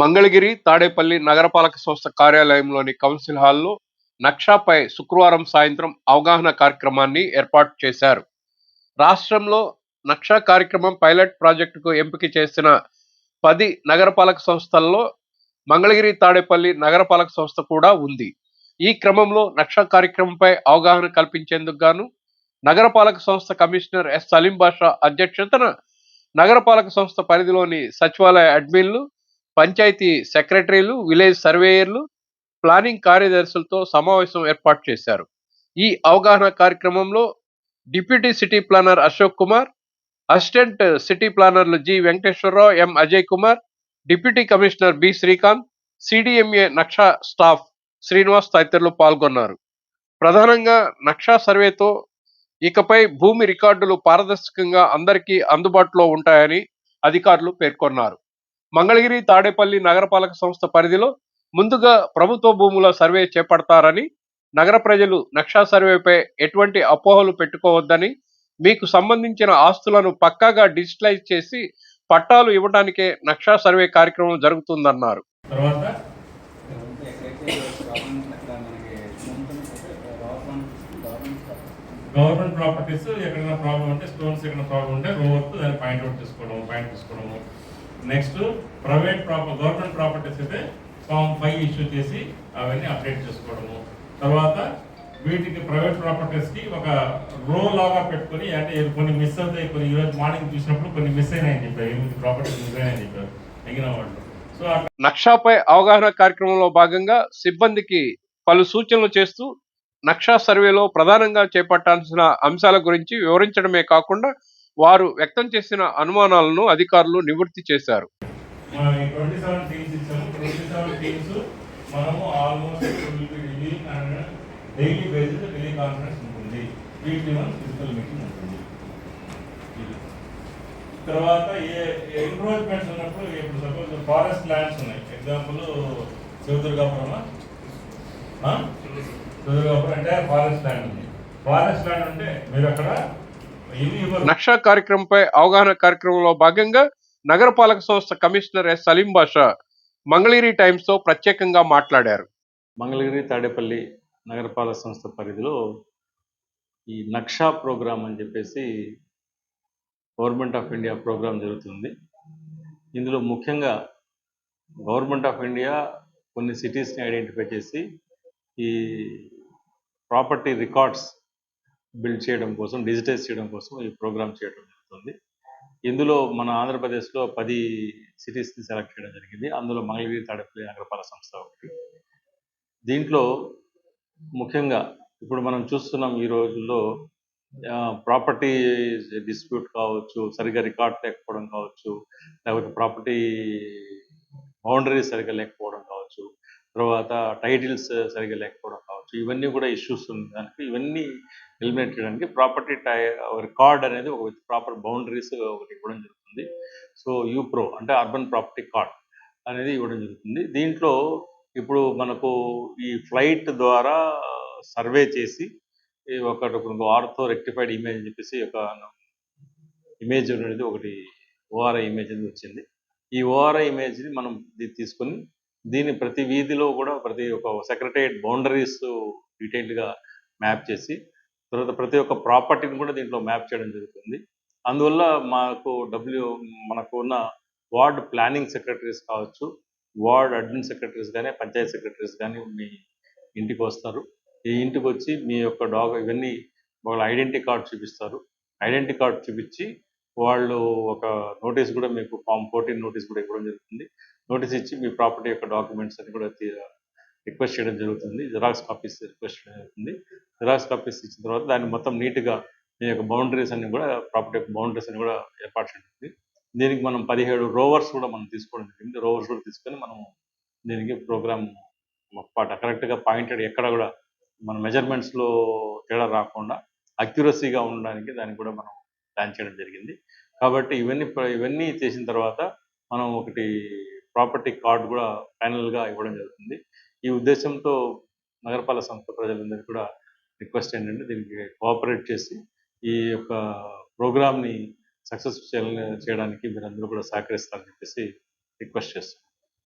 మంగళగిరి తాడేపల్లి నగరపాలక సంస్థ కార్యాలయంలోని కౌన్సిల్ హాల్లో నక్షాపై శుక్రవారం సాయంత్రం అవగాహన కార్యక్రమాన్ని ఏర్పాటు చేశారు. రాష్ట్రంలో నక్షా కార్యక్రమం పైలట్ ప్రాజెక్టుకు ఎంపిక చేసిన పది నగరపాలక సంస్థల్లో మంగళగిరి తాడేపల్లి నగరపాలక సంస్థ కూడా ఉంది. ఈ క్రమంలో నక్షా కార్యక్రమంపై అవగాహన కల్పించేందుకు గాను నగరపాలక సంస్థ కమిషనర్ ఎస్. సలీం బాషా అధ్యక్షతన నగరపాలక సంస్థ పరిధిలోని సచివాలయ అడ్మిన్లు పంచాయతీ సెక్రటరీలు విలేజ్ సర్వేయర్లు ప్లానింగ్ కార్యదర్శులతో సమావేశం ఏర్పాటు చేశారు. ఈ అవగాహన కార్యక్రమంలో deputy city planner Ashok Kumar assistant city ప్లానర్లు G Venkateswararao M Ajay Kumar deputy commissioner B Srikanth CDMA Naksha staff Srinivas తదితరులు పాల్గొన్నారు. ప్రధానంగా నక్షా సర్వేతో ఇకపై భూమి రికార్డులు పారదర్శకంగా అందరికీ అందుబాటులో ఉంటాయని అధికారులు పేర్కొన్నారు. మంగళగిరి తాడేపల్లి నగరపాలక సంస్థ పరిధిలో ముందుగా ప్రభుత్వ భూముల సర్వే చేపడతారని నగర ప్రజలు నక్షా సర్వేపై ఎటువంటి అపోహలు పెట్టుకోవద్దని మీకు సంబంధించిన ఆస్తులను పక్కాగా డిజిటలైజ్ చేసి పట్టాలు ఇవ్వడానికే నక్షా సర్వే కార్యక్రమం జరుగుతుందన్నారు. తర్వాత గవర్నమెంట్ ప్రాపర్టీస్ ఎక్కడైనా ప్రాబ్లం ఉంటే స్టోన్స్ ఎక్కడైనా ప్రాబ్లం ఉంటే రోవర్క్ దాన్ని పాయింట్అవుట్ చేసుకోవడం పాయింట్ తీసుకోవడము next private proper government properties అయితే ఫామ్ ఫైవ్ ఇష్యూ చేసి అవన్నీ అప్డేట్ చేసుకోవడము. తర్వాత వీటికి ప్రైవేట్ ప్రాపర్టీస్కి ఒక రో లాగా పెట్టుకొని అంటే కొన్ని మిస్ అవుతాయి కొన్ని ఈరోజు మార్నింగ్ చూసినప్పుడు కొన్ని మిస్ అయినాయని చెప్పారు. ఎనిమిది ప్రాపర్టీస్ మిస్ అయినాయని చెప్పారు. మిగిలిన వాళ్ళు. సో నక్షాపై అవగాహన కార్యక్రమంలో భాగంగా సిబ్బందికి పలు సూచనలు చేస్తూ నక్షా సర్వేలో ప్రధానంగా చేపట్టాల్సిన అంశాల గురించి వివరించడమే కాకుండా వారు వ్యక్తం చేసిన అనుమానాలను అధికారులు నివృత్తి చేశారు. మనము ఆల్మోస్ట్ డైలీ బేసిస్ కాన్ఫరెన్స్ ఉంటుంది. వీక్లీ వన్ ఫిజికల్ మీటింగ్ ఉంటుంది తర్వాత ఏ ఎన్రోల్మెంట్స్ ఉన్నప్పుడు ఇప్పుడు సపోజ్ ఫారెస్ట్ ల్యాండ్స్ ఉన్నాయి. ఎగ్జాంపుల్ శివదుర్గాపురమా శివదుర్గాపురం అంటే ఫారెస్ట్ ల్యాండ్ ఉంది. ఫారెస్ట్ ల్యాండ్ అంటే మీరు అక్కడ నక్షా కార్యక్రమంపై అవగాహన కార్యక్రమంలో భాగంగా నగరపాలక సంస్థ కమిషనర్ ఎస్ సలీం బాషా మంగళగిరి టైమ్స్తో ప్రత్యేకంగా మాట్లాడారు. మంగళగిరి తాడేపల్లి నగరపాలక సంస్థ పరిధిలో ఈ నక్షా ప్రోగ్రామ్ అని చెప్పేసి గవర్నమెంట్ ఆఫ్ ఇండియా ప్రోగ్రాం జరుగుతుంది. ఇందులో ముఖ్యంగా గవర్నమెంట్ ఆఫ్ ఇండియా కొన్ని సిటీస్ని ఐడెంటిఫై చేసి ఈ ప్రాపర్టీ రికార్డ్స్ బిల్డ్ చేయడం కోసం డిజిటైజ్ చేయడం కోసం ఈ ప్రోగ్రామ్ చేయడం జరుగుతుంది. ఇందులో మన ఆంధ్రప్రదేశ్లో పది సిటీస్ని సెలెక్ట్ చేయడం జరిగింది. అందులో మంగళగిరి తాడేపల్లి నగరపాలక సంస్థ ఒకటి. దీంట్లో ముఖ్యంగా ఇప్పుడు మనం చూస్తున్నాం ఈ రోజుల్లో ప్రాపర్టీ డిస్ప్యూట్ కావచ్చు సరిగ్గా రికార్డ్ లేకపోవడం కావచ్చు లేకపోతే ప్రాపర్టీ బౌండరీస్ సరిగ్గా లేకపోవడం కావచ్చు తర్వాత టైటిల్స్ సరిగ్గా లేకపోవడం కావచ్చు ఇవన్నీ కూడా ఇష్యూస్ ఉంది దానికి ఇవన్నీ ఎలిమినేట్ చేయడానికి ప్రాపర్టీ టై రికార్డ్ అనేది ఒక విత్ ప్రాపర్ బౌండరీస్ ఒకటి ఇవ్వడం జరుగుతుంది. సో యూప్రో అంటే అర్బన్ ప్రాపర్టీ కార్డ్ అనేది ఇవ్వడం జరుగుతుంది. దీంట్లో ఇప్పుడు మనకు ఈ ఫ్లైట్ ద్వారా సర్వే చేసి ఒకటి ఆర్థో రెక్టిఫైడ్ ఇమేజ్ అని చెప్పేసి ఒక ఇమేజ్ అనేది ఒకటి ఓఆర్ఐ ఇమేజ్ అనేది వచ్చింది. ఈ ఓఆర్ఐ ఇమేజ్ని మనం తీసుకొని దీని ప్రతి వీధిలో కూడా ప్రతి ఒక్క సెక్రటరియట్ బౌండరీస్ డీటెయిల్డ్గా మ్యాప్ చేసి తర్వాత ప్రతి ఒక్క ప్రాపర్టీని కూడా దీంట్లో మ్యాప్ చేయడం జరుగుతుంది. అందువల్ల మాకు డబ్ల్యూ మనకు ఉన్న వార్డ్ ప్లానింగ్ సెక్రటరీస్ కావచ్చు వార్డ్ అడ్మిన్ సెక్రటరీస్ కానీ పంచాయత్ సెక్రటరీస్ కానీ మీ ఇంటికి వస్తారు. ఈ ఇంటికి వచ్చి మీ యొక్క డాగ్ ఇవన్నీ వాళ్ళ ఐడెంటిటీ కార్డ్ చూపిస్తారు. ఐడెంటిటీ కార్డ్ చూపించి వాళ్ళు ఒక నోటీస్ కూడా మీకు ఫామ్ ఫోర్టీన్ నోటీస్ కూడా ఇవ్వడం జరుగుతుంది. నోటీస్ ఇచ్చి మీ ప్రాపర్టీ యొక్క డాక్యుమెంట్స్ అని కూడా రిక్వెస్ట్ చేయడం జరుగుతుంది. జిరాక్స్ కాపీస్ రిక్వెస్ట్ చేయడం జరుగుతుంది. జిరాక్స్ కాపీస్ ఇచ్చిన తర్వాత దాన్ని మొత్తం నీట్గా మీ యొక్క బౌండరీస్ అన్ని కూడా ప్రాపర్టీ యొక్క బౌండరీస్ అని కూడా ఏర్పాటు చేయడం దీనికి మనం పదిహేడు రోవర్స్ కూడా మనం తీసుకోవడం జరిగింది. రోవర్స్ కూడా తీసుకొని మనం దీనికి ప్రోగ్రామ్ పాట కరెక్ట్గా పాయింటెడ్ ఎక్కడ కూడా మన మెజర్మెంట్స్లో తేడా రాకుండా అక్యురసీగా ఉండడానికి దానికి కూడా మనం ప్లాన్ చేయడం జరిగింది. కాబట్టి ఇవన్నీ ప్ర- ఇవన్నీ చేసిన తర్వాత మనం ఒకటి ప్రాపర్టీ కార్డు కూడా ఫైనల్గా ఇవ్వడం జరుగుతుంది. ఈ ఉద్దేశంతో నగరపాలక సంస్థ ప్రజలందరికీ కూడా రిక్వెస్ట్ ఏంటంటే దీనికి కోఆపరేట్ చేసి ఈ యొక్క ప్రోగ్రామ్ని సక్సెస్ చేయడానికి మీరందరూ కూడా సహకరిస్తారని చెప్పేసి రిక్వెస్ట్ చేస్తున్నాను